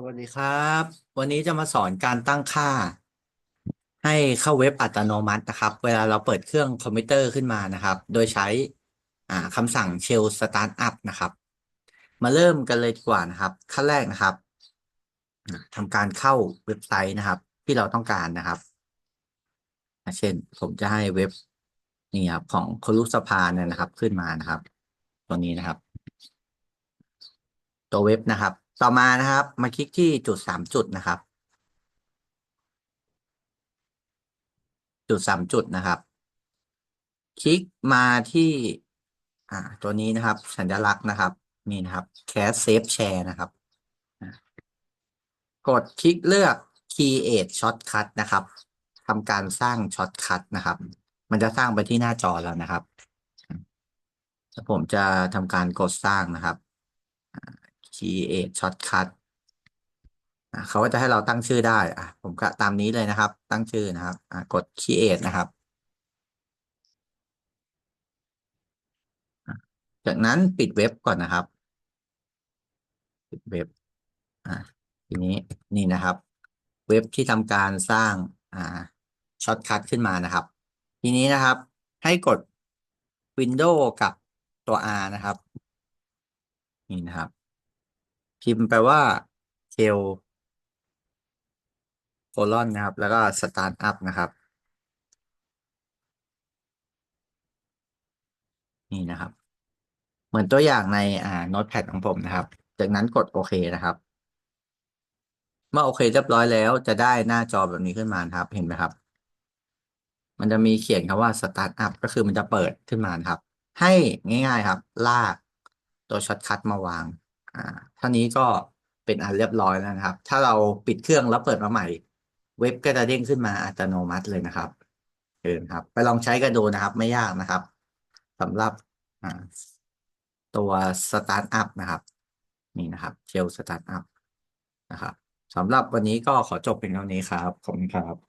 สวัสดีครับ วันนี้จะมาสอนการตั้งค่า ให้เข้าเว็บอัตโนมัตินะครับ เวลาเราเปิดเครื่องคอมพิวเตอร์ขึ้นมานะครับ โดยใช้อ่าคำสั่ง shell startup นะครับ มาเริ่มกันเลยดีกว่านะครับ ขั้นแรกนะครับอ่าทำการเข้าเว็บไซต์นะครับ ที่เราต้องการนะครับ เช่นผมจะให้เว็บนี่ครับของครุสภาเนี่ยนะครับขึ้นมานะครับ ตัวนี้นะครับ ตัวเว็บนะครับ ต่อมานะครับ มาคลิกที่จุดสามจุดนะครับ จุดสามจุดนะครับ คลิกมาที่อ่าตัวนี้นะครับ สัญลักษณ์นะครับนี่นะครับ Cast Save Share นะครับ กดคลิกเลือก Create Shortcut นะครับทำการสร้าง Shortcut นะครับ มันจะสร้างไปที่หน้าจอแล้วนะครับแล้วผมจะทำการกดสร้างนะครับ create shortcut อะเขาก็จะให้เราตั้งชื่อได้อะผมก็ตามนี้เลยนะครับ ตั้งชื่อนะครับกด create นะครับ จากนั้นปิดเว็บก่อนนะครับ ปิดเว็บอ่าทีนี้นี่นะครับ เว็บที่ทำการสร้างอ่าช็อตคัทขึ้นมานะครับ ทีนี้นะครับ ให้กด Windows กับตัว R นะครับ นี่นะครับ พิมพ์แปลว่าเชลโคลอนนะครับ แล้วก็สตาร์ทอัพนะครับ นี่นะครับ เหมือนตัวอย่างในอ่าโน้ตแพดของผมนะครับ จากนั้นกดโอเคนะครับ เมื่อโอเคเรียบร้อยแล้วจะได้หน้าจอแบบนี้ขึ้นมาครับ เห็นไหมครับ มันจะมีเขียนคำว่าสตาร์ทอัพก็คือมันจะเปิดขึ้นมาครับ ให้ง่าย ๆครับ ลากตัวช็อตคัทมาวาง อ่าเท่านี้ก็เป็นอันเรียบร้อยแล้วนะครับ ถ้าเราปิดเครื่องแล้วเปิดมาใหม่ เว็บก็จะเด้งขึ้นมาอัตโนมัติเลยนะครับเชิญครับ ไปลองใช้กันดูนะครับ ไม่ยากนะครับสำหรับตัวสตาร์ทอัพนะครับ นี่นะครับเชลสตาร์ทอัพนะครับสำหรับวันนี้ก็ขอจบเป็นเท่านี้ครับ ขอบคุณครับ